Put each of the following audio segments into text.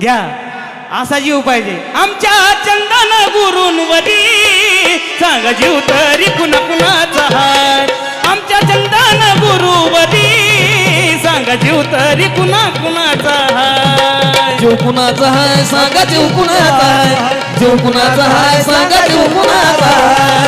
घ्या. असा जीव पाहिजे. आमच्या चंदन गुरुंवरी सांगा जीव तरी कुणा कुणाचा हाय. आमच्या चंदन गुरुवरी सांगा जीव तरी कुणा कुणाचा हाय. जीव कुणाचा हाय सांगा जीव कुणाचा हाय. जीव कुणाचा हाय सांगा जीव कुणाचा हाय.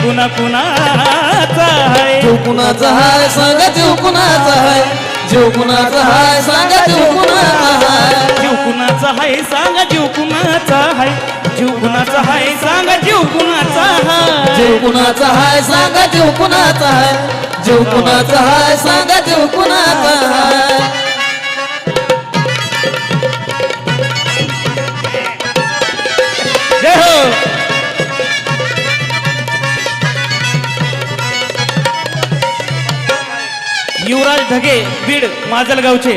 कुणा कुणाचा हाय जीव कुणाचा हाय सांगा जीव कुणाचा हाय जीव कुणाचा हाय सांगा जीव कुणाचा हाय जीव कुणाचा हाय सांगा जीव कुणाचा हाय जीव कुणाचा हाय सांगा जीव कुणाचा हाय जीव कुणाचा हाय सांगा जीव कुणाचा हाय जीव कुणाचा हाय सांगा जीव कुणाचा हाय युवराज ढगे बीड माजलगावचे.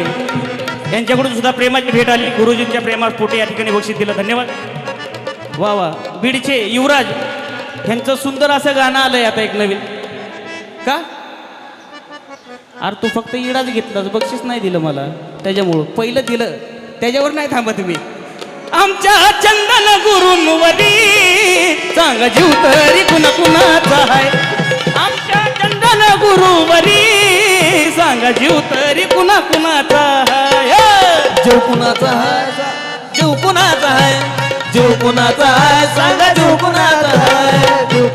यांच्याकडून सुद्धा प्रेमाची भेट आली. गुरुजींच्या प्रेमापोटी या ठिकाणी बक्षीस दिलं. धन्यवाद. वा वा. बीडचे युवराज यांचं सुंदर असं गाणं आलंय आता एक नवीन. का? अरे तू फक्त इडाच घेतलास. बक्षीस नाही दिलं मला. त्याच्यामुळं. पहिलं दिलं. त्याच्यावर नाही थांबत तुम्ही आमच्या चंदन गुरुंवरी सांगा जीव तरी कुणा कुणाचा आहे आमच्या चंदन गुरुवरी सांगा जीव तरी कुणा कुणाचा हाय जीव कुणाचा हाय? जीव कुणाचा हाय? जीव कुणाचा हाय? सांगा जीव कुणाचा हाय? जीव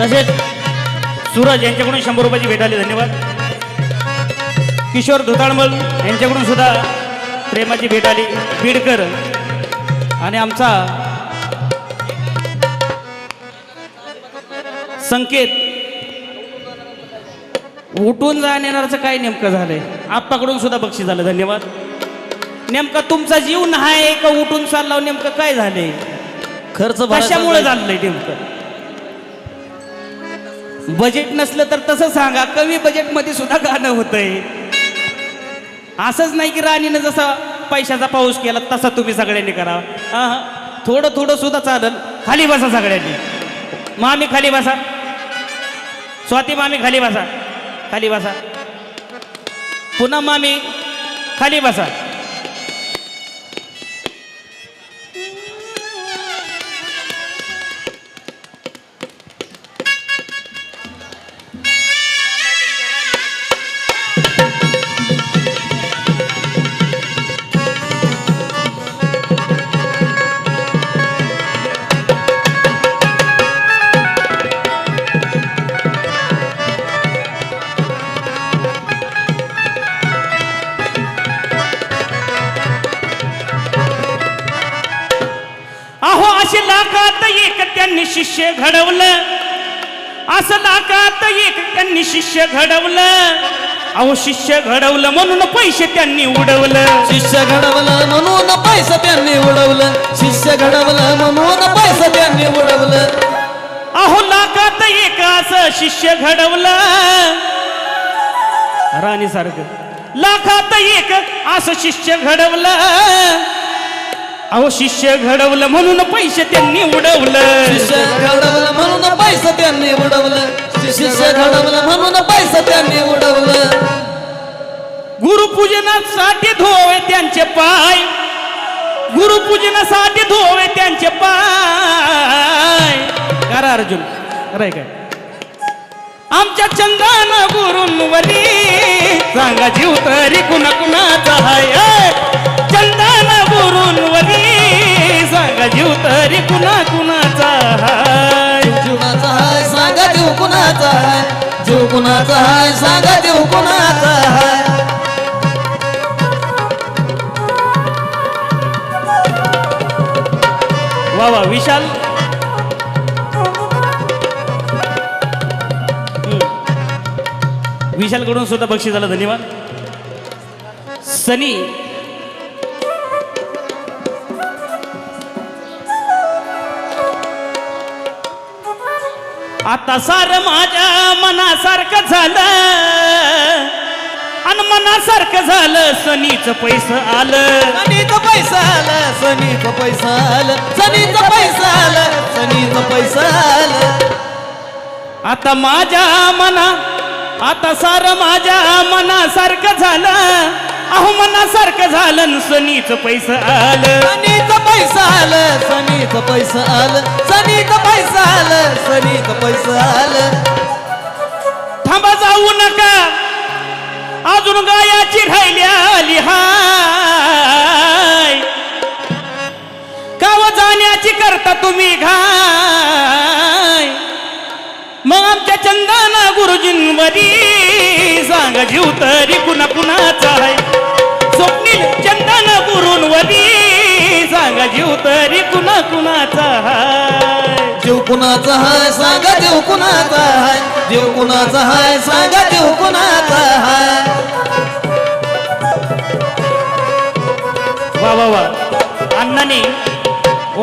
तसेच सूरज यांच्याकडून शंभर रुपयाची भेट आली धन्यवाद. किशोर धुताळमल यांच्याकडून सुद्धा प्रेमाची भेट आली. बीडकर. आणि आमचा संकेत. उठून जाण्याचं काय नेमकं झालंय? आप्पाकडून सुद्धा बक्षीस झालं. धन्यवाद. नेमका तुमचा जीव नाही का उठून चालला नेमकं काय झालंय? खर्च कशामुळे झालंय नेमकं? बजेट नसलं तर तसं सांगा. कमी बजेटमध्ये सुद्धा गाणं होतंय. असंच नाही की राणीनं जसा पैशाचा पाऊस केला तसा तुम्ही सगळ्यांनी करा थोडं थोडं सुद्धा चालेल खाली बसा सगळ्यांनी. मामी खाली बसा. स्वाती मामी खाली बसा. खाली बसा. पुन्हा मामी खाली बसा. त्यांनी शिष्य घडवलं. असं लाखात एक त्यांनी शिष्य घडवलं. अहो शिष्य घडवलं म्हणून पैसे त्यांनी उडवलं. शिष्य घडवलं म्हणून पैसे त्यांनी उडवलं. शिष्य घडवलं म्हणून पैसे त्यांनी उडवलं. अहो लाखात एक असं शिष्य घडवलं. राणी सारखं लाखात एक असं शिष्य घडवलं. अहो शिष्य घडवलं म्हणून पैसे त्यांनी उडवलं. शिष्य घडवलं म्हणून पैसे त्यांनी उडवलं. शिष्य घडवलं म्हणून पैसे त्यांनी उडवलं. गुरुपूजनासाठी धोवे त्यांचे पाय. गुरुपूजनासाठी धोवे त्यांचे पाय. करा अर्जुन खरंय काय? आमच्या चंदन गुरुंवरी सांगा जीव तरी कुणा कुणाचा हाय. ऐ! चंदन गुरुंवरी. सांगा जीव तरी कुणा कुणाचा हाय? जीवनाचा हाय सांगा जीव कुणाचा हाय? जीव कुणाचा हाय सांगा जीव कुणाचा हाय? वा वा विशाल. विशाल कडून सुद्धा बक्षीस झालं धन्यवाद. सनी आता सार माझ्या मनासारखं झालं. मनासारखं झालं सनीच पैस आलं. सनीचं पैसा आलं सनीचं पैसा आलं. सनीचं पैसा आलं सनीचं पैसा आलं. आता माझ्या मना आता सार माझ्या मनासारखं झालं. अहो मनासारखं झालं सनीच पैस आलं. सनीचं पैसा आलं सनीचं पैसा आलं सनीचं पैसा आलं सनीचं पैसा आलं. थांबा जाऊ नका. अजून गायाची राहिली आली हाय. गाव जाण्याची करता तुम्ही घाय. मग आमच्या चंदना गुरुजींवरी सांगा जीव तरी कुणा कुणाचा आहे स्वप्नील चंदन गुरुंवरी सांगा जीव तरी कुणा कुणाचा हाय? जीव कुणाचा हाय? सांगा जीव कुणाचा हाय? जीव कुणाचा हाय? सांगा जीव कुणाचा हाय? वा वा वा. अण्णाने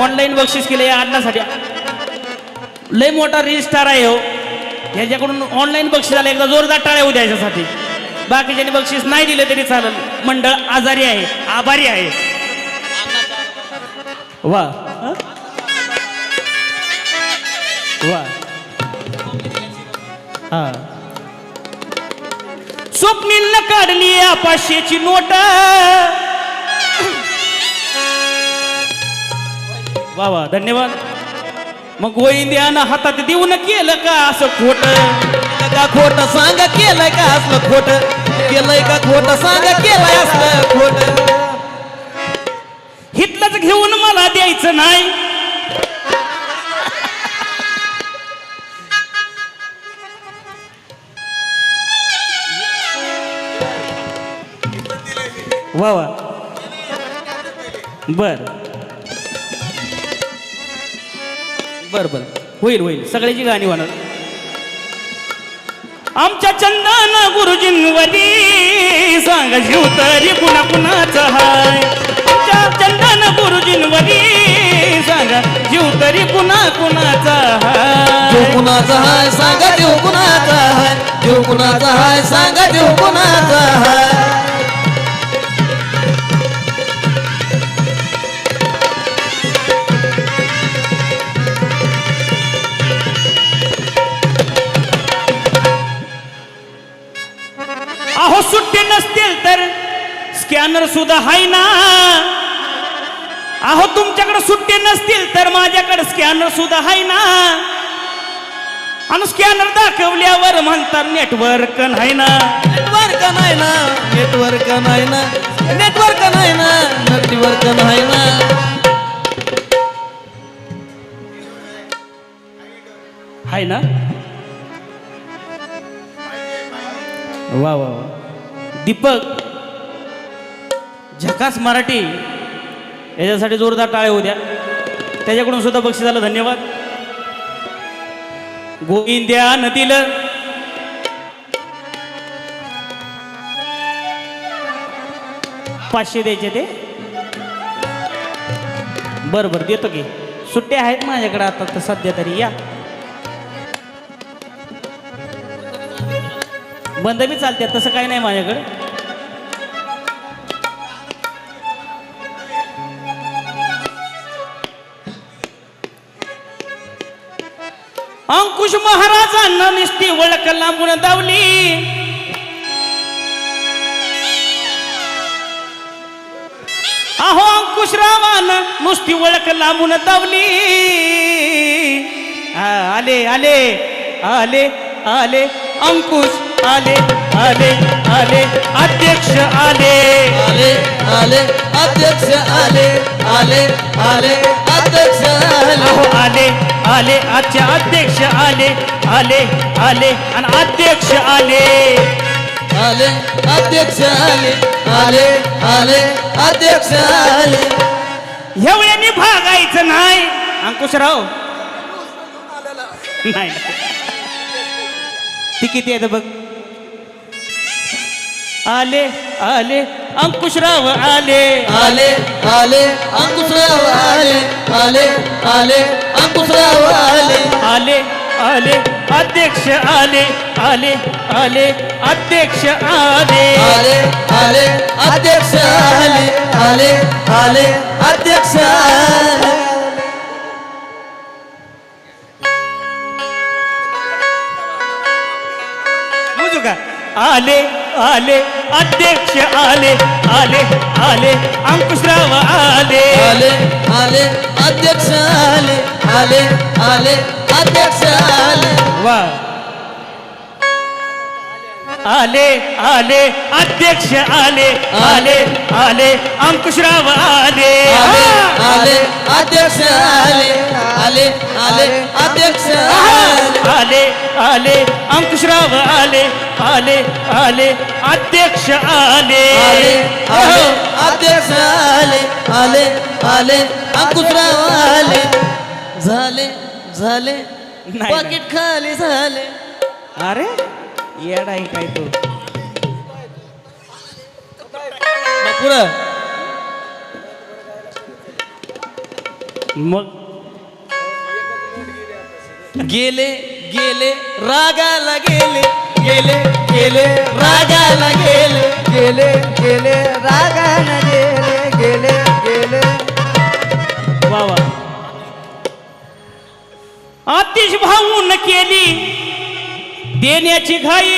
ऑनलाईन बक्षीस केले या अण्णासाठी. लय मोठा रजिस्टार आहे हो. ह्याच्याकडून ऑनलाईन बक्षीस आलं एकदा जोरदार टाळ्या होऊ द्यायच्यासाठी बाकीच्यांनी बक्षीस नाही दिलं तरी चालेल. मंडळ आजारी आहे आभारी आहे. वा. वा. हा. स्वप्नील काढली या पाचशेची नोट. वा वा धन्यवाद. मग गोविंद्यानं हातात देऊन केलं का असं खोट? का खोट सांग केलंय का असलं खोट? केलंय का खोट सांग केलंय असलं खोट? हितलंच घेऊन मला द्यायचं नाही. वा वा. बर. बर बर. होईल होईल. सगळ्याची गाणी होणार. आमच्या चंदन गुरुजींवरी. सांग शिव तरी पुन्हा कुणाचा हाय? आमच्या चंदन गुरुजींवरी. सांगा जीव तरी कुणा कुणाचा हाय? कुणाचा हाय सांगा देव कुणाचा हाय? जीव कुणाचा हाय सांगा देव कुणाचा हाय? स्कॅनर सुद्धा हाय ना? अहो तुमच्याकडे सुट्टे नसतील तर माझ्याकडे स्कॅनर सुद्धा हाय ना? आणि स्कॅनर दाखवल्यावर म्हणतात नेटवर्क नाही ना. नेटवर्क नाही ना नेटवर्क नाही ना नेटवर्क नाही ना नेटवर्क नाही ना. हाय ना? वा वा वा. दीपक झकास मराठी. याच्यासाठी जोरदार टाळे होत्या त्याच्याकडून सुद्धा बक्षीस झालं धन्यवाद. गोविंद्या नदील. पाचशे द्यायचे ते. बरं बरं देतो की. सुट्ट्या आहेत माझ्याकडे आता तर सध्या तरी या. बंद बी चालते तसं काही नाही माझ्याकडे. अंकुश महाराजांना निस्ती ओळख लांबून दावली. अहो अंकुशरावानं नुसती ओळख लांबून दावली. आले आले आले आले अंकुश आले आले आले अध्यक्ष आले. आले आले अध्यक्ष आले आले आले अध्यक्ष आले. आले आले आजचे अध्यक्ष आले आले आले आणि अध्यक्ष आले. आले अध्यक्ष आले आले आले अध्यक्ष आले. वेळेने भागायचं नाही. अंकुशराव. नाही. ती किती आहे बघ? आले आले अंकुशराव आले. आले आले. अंकुशराव आले आले आले. अंकुशराव आले. आले आले. अध्यक्ष आले आले आले. अध्यक्ष आले. आले आले. अध्यक्ष आले आले आले. अध्यक्ष आले. आले आले. अध्यक्ष आले आले आले अंकुशराव आले आले आले अध्यक्ष आले आले आले अध्यक्ष आले वा आले आले अध्यक्ष आले आले आले अंकुशराव आले आले आले अध्यक्ष आले आले आले अध्यक्ष आले आले आले अंकुशराव आले आले आले अध्यक्ष आले. आले आले अध्यक्ष आले आले आले अंकुशराव आले. झाले झाले नाही. पाकिट खाली झाले. अरे येडा आहे काय तू? मग पुढं. मग? गेले गेले रागाला गेले गेले गेले रागाला गेले गेले गेले रागाला गेले गेले गेले. वा वा. आतिश भाऊन केली देण्याची घाई.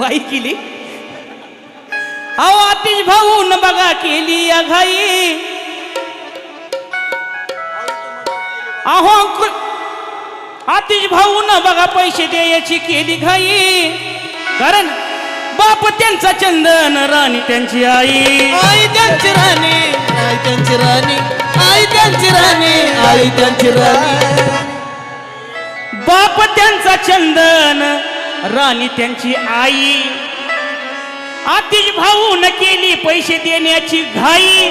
वाई केली? अहो आतिश भाऊन बघा केली या घाई. अहो अंकुर. आतिश भाऊन बघा पैसे द्यायची केली घाई. कारण बाप त्यांचा चंदन राणी त्यांची आई. आई त्यांची राणी आई त्यांची राणी आई त्यांची राणी आई त्यांची राणी. बाप त्यांचा चंदन राणी त्यांची आई. आतिश भाऊन केली पैसे देण्याची घाई.